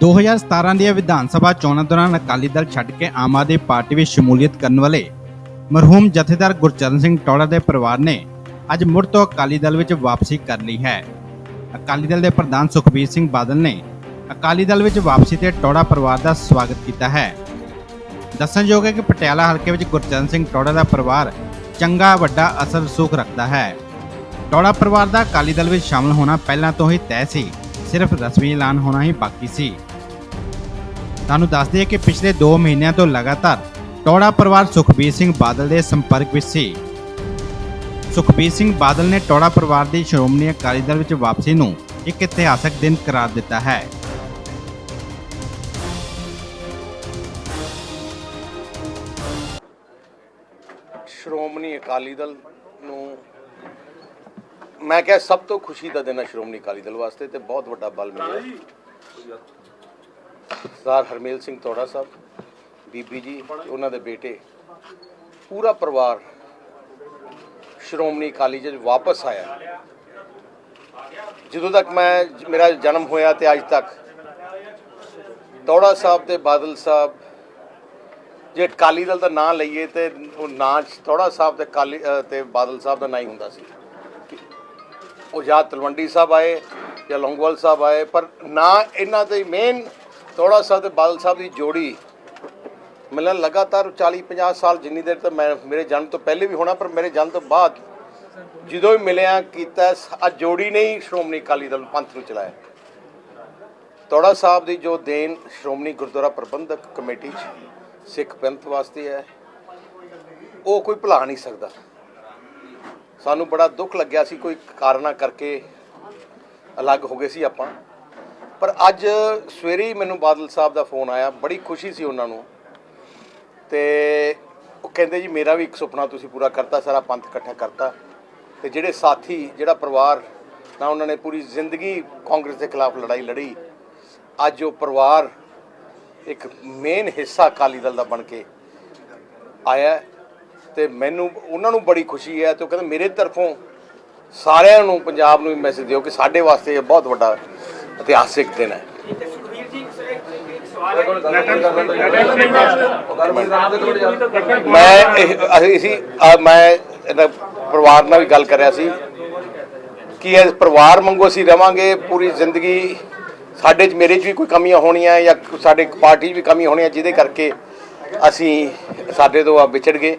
2017 ਦੀਆਂ ਵਿਧਾਨ ਸਭਾ ਚੋਣਾਂ ਦੌਰਾਨ ਅਕਾਲੀ ਦਲ ਛੱਡ ਕੇ ਆਮ ਆਦਮੀ ਪਾਰਟੀ ਵਿੱਚ ਸ਼ਮੂਲੀਅਤ ਕਰਨ ਵਾਲੇ ਮਰਹੂਮ ਜਥੇਦਾਰ ਗੁਰਚਰਨ ਸਿੰਘ ਟੌੜਾ ਦੇ ਪਰਿਵਾਰ ਨੇ ਅੱਜ ਮੁੜ ਤੋਂ ਅਕਾਲੀ ਦਲ ਵਿੱਚ ਵਾਪਸੀ ਕਰ ਲਈ ਹੈ। ਅਕਾਲੀ ਦਲ ਦੇ ਪ੍ਰਧਾਨ ਸੁਖਬੀਰ ਸਿੰਘ ਬਾਦਲ ਨੇ ਅਕਾਲੀ ਦਲ ਵਿੱਚ ਵਾਪਸੀ ਤੇ ਟੌੜਾ ਪਰਿਵਾਰ ਦਾ ਸਵਾਗਤ ਕੀਤਾ ਹੈ। ਦੱਸਣਯੋਗ ਹੈ ਕਿ ਪਟਿਆਲਾ ਹਲਕੇ ਵਿੱਚ ਗੁਰਚਰਨ ਸਿੰਘ ਟੌੜਾ ਦਾ ਪਰਿਵਾਰ ਚੰਗਾ, ਵੱਡਾ ਅਸਰ ਰਸੂਖ ਰੱਖਦਾ ਹੈ। ਟੌੜਾ ਪਰਿਵਾਰ ਦਾ ਅਕਾਲੀ ਦਲ ਵਿੱਚ ਸ਼ਾਮਲ ਹੋਣਾ ਪਹਿਲਾਂ ਤੋਂ ਹੀ ਤੈਅ ਸੀ। ਸਿਰਫ ਰਸਮੀ ਐਲਾਨ ਹੋਣਾ ਹੀ ਬਾਕੀ ਸੀ। ਤੁਹਾਨੂੰ ਦੱਸ ਦਈਏ ਕਿ ਪਿਛਲੇ 2 ਮਹੀਨਿਆਂ ਤੋਂ ਲਗਾਤਾਰ ਟੌੜਾ ਪਰਿਵਾਰ ਸੁਖਬੀਰ ਸਿੰਘ ਬਾਦਲ ਦੇ ਸੰਪਰਕ ਵਿੱਚ ਸੀ। ਸੁਖਬੀਰ ਸਿੰਘ ਬਾਦਲ ਨੇ ਟੌੜਾ ਪਰਿਵਾਰ ਦੀ ਸ਼੍ਰੋਮਣੀ ਅਕਾਲੀ ਦਲ ਵਿੱਚ ਵਾਪਸੀ ਨੂੰ ਇੱਕ ਇਤਿਹਾਸਕ ਦਿਨ ਕਰਾਰ ਦਿੱਤਾ ਹੈ। ਸ਼੍ਰੋਮਣੀ ਅਕਾਲੀ ਦਲ ਨੂੰ ਮੈਂ ਕਿਹਾ ਸਭ ਤੋਂ ਖੁਸ਼ੀ ਦਾ ਦਿਨ ਹੈ ਸ਼੍ਰੋਮਣੀ ਅਕਾਲੀ ਦਲ ਵਾਸਤੇ ਤੇ ਬਹੁਤ ਵੱਡਾ ਬਲ ਮਿਲਿਆ। ਸਰਦਾਰ ਹਰਮੇਲ ਸਿੰਘ ਤੋੜਾ ਸਾਹਿਬ ਬੀਬੀ ਜੀ ਉਹਨਾਂ ਦੇ ਬੇਟੇ ਪੂਰਾ ਪਰਿਵਾਰ ਸ਼੍ਰੋਮਣੀ ਅਕਾਲੀ ਦਲ ਵਾਪਸ ਆਇਆ। ਜਦੋਂ ਤੱਕ ਮੈਂ ਮੇਰਾ ਜਨਮ ਹੋਇਆ ਤੇ ਅੱਜ ਤੱਕ ਤੋੜਾ ਸਾਹਿਬ ਤੇ ਬਾਦਲ ਸਾਹਿਬ ਜੇ ਅਕਾਲੀ ਦਲ ਦਾ ਨਾਂ ਲਈਏ ਤੇ ਉਹ ਨਾਂ 'ਚ ਥੋੜਾ ਸਾਹਿਬ ਤੇ ਕਾਲੀ ਅ, ਤੇ ਬਾਦਲ ਸਾਹਿਬ ਦਾ ਨਾਂ ਹੀ ਹੁੰਦਾ ਸੀ। ਉਹ ਜਾਂ ਤਲਵੰਡੀ ਸਾਹਿਬ ਆਏ ਜਾਂ ਲੌਂਗੋਵਾਲ ਸਾਹਿਬ ਆਏ ਪਰ ਨਾਂ ਇਹਨਾਂ ਦੇ ਮੇਨ ਥੋੜਾ ਸਾਹਿਬ ਤੇ ਬਾਦਲ ਸਾਹਿਬ ਦੀ ਜੋੜੀ ਮਿਲਣ ਲਗਾਤਾਰ 40 50 ਸਾਲ ਜਿੰਨੀ ਦੇਰ ਤੱਕ ਮੈਂ ਮੇਰੇ ਜਨਮ ਤੋਂ ਪਹਿਲੇ ਵੀ ਹੋਣਾ, ਪਰ ਮੇਰੇ ਜਨਮ ਤੋਂ ਬਾਅਦ ਜਦੋਂ ਵੀ ਮਿਲਿਆ, ਕੀਤਾ ਆ ਜੋੜੀ ਨੇ ਹੀ ਸ਼੍ਰੋਮਣੀ ਅਕਾਲੀ ਦਲ ਪੰਥ ਨੂੰ ਚਲਾਇਆ। ਤੋੜਾ ਸਾਹਿਬ ਦੀ ਜੋ ਦੇਣ ਸ਼੍ਰੋਮਣੀ ਗੁਰਦੁਆਰਾ ਪ੍ਰਬੰਧਕ ਕਮੇਟੀ 'ਚ ਸਿੱਖ ਪੰਥ ਵਾਸਤੇ ਹੈ, ਉਹ ਕੋਈ ਭੁਲਾ ਨਹੀਂ ਸਕਦਾ। ਸਾਨੂੰ ਬੜਾ ਦੁੱਖ ਲੱਗਿਆ ਸੀ, ਕੋਈ ਕਾਰਨਾ ਕਰਕੇ ਅਲੱਗ ਹੋ ਗਏ ਸੀ ਆਪਾਂ। ਪਰ ਅੱਜ ਸਵੇਰੇ ਹੀ ਮੈਨੂੰ ਬਾਦਲ ਸਾਹਿਬ ਦਾ ਫੋਨ ਆਇਆ, ਬੜੀ ਖੁਸ਼ੀ ਸੀ ਉਹਨਾਂ ਨੂੰ। ਤੇ ਉਹ ਕਹਿੰਦੇ ਜੀ, ਮੇਰਾ ਵੀ ਇੱਕ ਸੁਪਨਾ ਤੁਸੀਂ ਪੂਰਾ ਕਰਤਾ, ਸਾਰਾ ਪੰਥ ਇਕੱਠਾ ਕਰਤਾ। ਤੇ ਜਿਹੜੇ ਸਾਥੀ, ਜਿਹੜਾ ਪਰਿਵਾਰ ਨਾ ਉਹਨਾਂ ਨੇ ਪੂਰੀ ਜ਼ਿੰਦਗੀ ਕਾਂਗਰਸ ਦੇ ਖਿਲਾਫ ਲੜਾਈ ਲੜੀ। ਅੱਜ ਉਹ ਪਰਿਵਾਰ ਇੱਕ ਮੇਨ ਹਿੱਸਾ ਅਕਾਲੀ ਦਲ ਦਾ ਬਣ ਕੇ ਆਇਆ। ਹੈ ਤੇ ਮੈਨੂੰ, ਉਹਨਾਂ ਨੂੰ ਬੜੀ ਖੁਸ਼ੀ ਹੈ ਤੇ ਉਹ ਕਹਿੰਦੇ, ਮੇਰੇ ਤਰਫੋਂ ਸਾਰਿਆਂ ਨੂੰ, ਪੰਜਾਬ ਨੂੰ ਵੀ ਮੈਸੇਜ ਦਿਓ ਕਿ ਸਾਡੇ ਵਾਸਤੇ ਇਹ ਬਹੁਤ ਵੱਡਾ ਇਤਿਹਾਸਿਕ ਦਿਨ ਹੈ। ਮੈਂ ਇਹ- ਅਸੀਂ ਮੈਂ ਇਹਨਾਂ ਪਰਿਵਾਰ ਨਾਲ ਵੀ ਗੱਲ ਕਰਿਆ ਸੀ ਕਿ ਇਹ ਪਰਿਵਾਰ ਵਾਂਗੂ ਅਸੀਂ ਰਵਾਂਗੇ, ਪੂਰੀ ਜ਼ਿੰਦਗੀ ਸਾਡੇ 'ਚ ਮੇਰੇ 'ਚ ਵੀ ਕੋਈ ਕਮੀਆਂ ਹੋਣੀਆਂ ਜਾਂ ਸਾਡੇ ਪਾਰਟੀ 'ਚ ਵੀ ਕਮੀ ਹੋਣੀਆਂ, ਜਿਹਦੇ ਕਰਕੇ ਅਸੀਂ ਸਾਡੇ ਤੋਂ ਆ ਵਿਛੜ ਗਏ।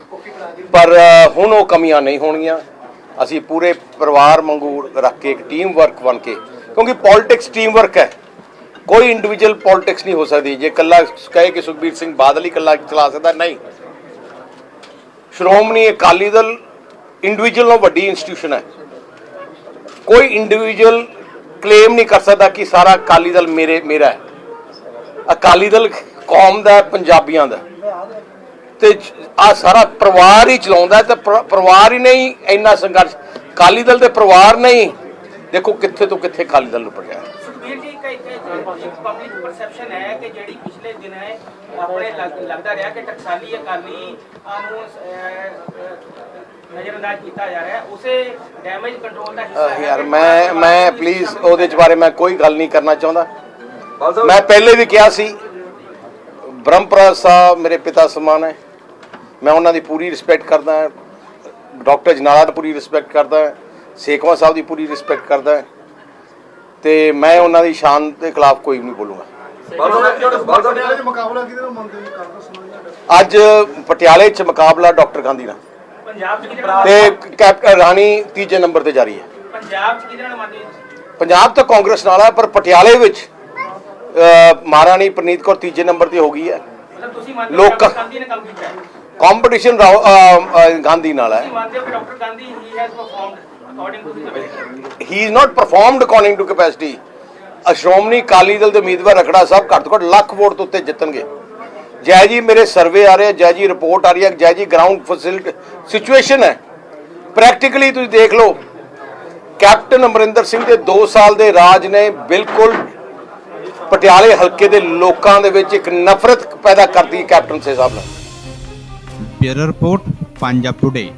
ਪਰ ਹੁਣ ਉਹ ਕਮੀਆਂ ਨਹੀਂ ਹੋਣਗੀਆਂ। ਅਸੀਂ ਪੂਰੇ ਪਰਿਵਾਰ ਵਾਂਗੂ ਰੱਖ ਕੇ ਇੱਕ ਟੀਮ ਵਰਕ ਬਣ ਕੇ ਕਿਉਂਕਿ ਪੋਲਿਟਿਕਸ ਟੀਮ ਵਰਕ ਹੈ। ਕੋਈ ਇੰਡੀਵਿਜੂਅਲ ਪੋਲਿਟਿਕਸ ਨਹੀਂ ਹੋ ਸਕਦੀ। ਜੇ ਇਕੱਲਾ ਕਹੇ ਕਿ ਸੁਖਬੀਰ ਸਿੰਘ ਬਾਦਲ ਹੀ ਇਕੱਲਾ ਚਲਾ ਸਕਦਾ, ਨਹੀਂ। ਸ਼੍ਰੋਮਣੀ ਅਕਾਲੀ ਦਲ ਇੰਡੀਵਿਜੂਅਲ ਨਾਲੋਂ ਵੱਡੀ ਇੰਸਟੀਟਿਊਸ਼ਨ ਹੈ। ਕੋਈ ਇੰਡੀਵਿਜੂਅਲ ਕਲੇਮ ਨਹੀਂ ਕਰ ਸਕਦਾ ਕਿ ਸਾਰਾ ਅਕਾਲੀ ਦਲ ਮੇਰੇ, ਮੇਰਾ ਹੈ। ਅਕਾਲੀ ਦਲ ਕੌਮ ਦਾ ਪੰਜਾਬੀਆਂ ਦਾ ਤੇ ਆ ਸਾਰਾ ਪਰਿਵਾਰ ਹੀ ਚਲਾਉਂਦਾ ਹੈ ਤੇ ਪਰਿਵਾਰ ਹੀ ਨਹੀਂ, ਇੰਨਾ ਸੰਘਰਸ਼। ਅਕਾਲੀ ਦਲ ਦੇ ਪਰਿਵਾਰ ਨਹੀਂ। ਦੇਖੋ ਕਿੱਥੇ ਤੋਂ ਕਿੱਥੇ ਅਕਾਲੀ ਦਲ ਨੂੰ ਪਹੁੰਚਾਇਆ ਸੁਖਬੀਰ ਜੀ ਇੱਕ ਇੱਕ ਪਬਲਿਕ ਪਰਸੈਪਸ਼ਨ ਹੈ ਕਿ ਜਿਹੜੀ ਪਿਛਲੇ ਦਿਨ ਹੈ ਆਪਣੇ ਲੱਗ- ਲੱਗਦਾ ਰਿਹਾ ਕਿ ਟਕਸਾਲੀ ਅਕਾਲੀ ਨੂੰ ਨਜ਼ਰਅੰਦਾਜ਼ ਕੀਤਾ ਜਾ ਰਿਹਾ ਹੈ। ਉਸੇ ਡੈਮੇਜ ਕੰਟਰੋਲ ਦਾ ਹਿੱਸਾ ਅਹ ਹੈ ਯਾਰ ਕਿ ਮੈਂ ਮੈਂ ਪਲੀਜ਼ ਉਹਦੇ ਚ ਬਾਰੇ ਮੈਂ ਕੋਈ ਗੱਲ ਨਹੀਂ ਕਰਨਾ ਚਾਹੁੰਦਾ। ਮੈਂ ਪਹਿਲੇ ਵੀ ਕਿਹਾ ਸੀ ਬ੍ਰਹਮਪੁਰਾ ਸਾਹਿਬ ਮੇਰੇ ਪਿਤਾ ਸਮਾਨ ਹੈ। ਮੈਂ ਉਹਨਾਂ ਦੀ ਪੂਰੀ ਰਿਸਪੈਕਟ ਕਰਦਾ ਹਾਂ। ਡਾਕਟਰ ਜਨਾਲਾ ਦੀ ਪੂਰੀ ਰਿਸਪੈਕਟ ਕਰਦਾ ਹਾਂ। ਸੇਖਵਾ ਸਾਹਿਬ ਦੀ ਪੂਰੀ ਰਿਸਪੈਕਟ ਕਰਦਾ ਹਾਂ। ਤੇ ਮੈਂ ਉਹਨਾਂ ਦੀ ਸ਼ਾਨ ਦੇ ਖਿਲਾਫ ਕੋਈ ਵੀ ਨਹੀਂ ਬੋਲੂੰਗਾ। ਅੱਜ ਪਟਿਆਲੇ 'ਚ ਮੁਕਾਬਲਾ ਡਾਕਟਰ ਗਾਂਧੀ ਨਾਲ। ਪੰਜਾਬ ਚ ਕਿਹਦੇ ਨਾਲ ਤੇ ਕੈਪਟਨ ਰਾਣੀ ਤੀਜੇ ਨੰਬਰ ਤੇ ਜਾ ਰਹੀ ਹੈ। ਪੰਜਾਬ ਚ ਕਿਹਦੇ ਨਾਲ ਮੰਨਦੇ ਹੋ? ਪੰਜਾਬ ਤਾਂ ਕਾਂਗਰਸ ਨਾਲ ਹੈ ਪਰ ਪਟਿਆਲੇ ਵਿੱਚ ਮਹਾਰਾਣੀ ਪ੍ਰਨੀਤ ਕੌਰ ਤੀਜੇ ਨੰਬਰ ਤੇ ਹੋ ਗਈ ਹੈ। ਮਤਲਬ ਤੁਸੀਂ ਮੰਨਦੇ ਲੋਕ- ਹੋ ਕਿ ਗਾਂਧੀ ਨੇ ਕੰਮ ਕੀਤਾ ਹੈ? ਕੰਪੀਟੀਸ਼ਨ ਗਾਂਧੀ ਨਾਲ ਹੈ। ਤੁਸੀਂ ਮੰਨਦੇ ਹੋ is not performed according to capacity Shiromani Akali Dal ਦੇ ਉਮੀਦਵਾਰ ਰਖੜਾ ਸਾਹਿਬ ਘੱਟ ਤੋਂ ਘੱਟ ਲੱਖ ਵੋਟ ਤੋਂ ਉੱਤੇ ਜਿੱਤਣਗੇ। ਜੈ ਜੀ ਮੇਰੇ ਸਰਵੇ ਆ ਰਹੇ ਜੈ ਜੀ ਰਿਪੋਰਟ ਆ ਰਹੀ ਹੈ ਜੈ ਜੀ ਗਰਾਊਂਡ ਫੈਸਿਲਿਟੀ ਸਿਚੁਏਸ਼ਨ ਹੈ। ਪ੍ਰੈਕਟੀਕਲੀ ਤੁਸੀਂ ਦੇਖ ਲਓ ਕੈਪਟਨ ਅਮਰਿੰਦਰ ਸਿੰਘ ਦੇ 2 ਸਾਲ ਦੇ ਰਾਜ ਨੇ ਬਿਲਕੁਲ ਪਟਿਆਲੇ ਹਲਕੇ ਦੇ ਲੋਕਾਂ ਦੇ ਵਿੱਚ ਇੱਕ ਨਫ਼ਰਤ ਪੈਦਾ ਕਰਤੀ ਕੈਪਟਨ ਸੇ ਸਾਹਿਬ ਨੇ ਬਿਊਰੋ ਰਿਪੋਰਟ ਪੰਜਾਬ ਟੁਡੇ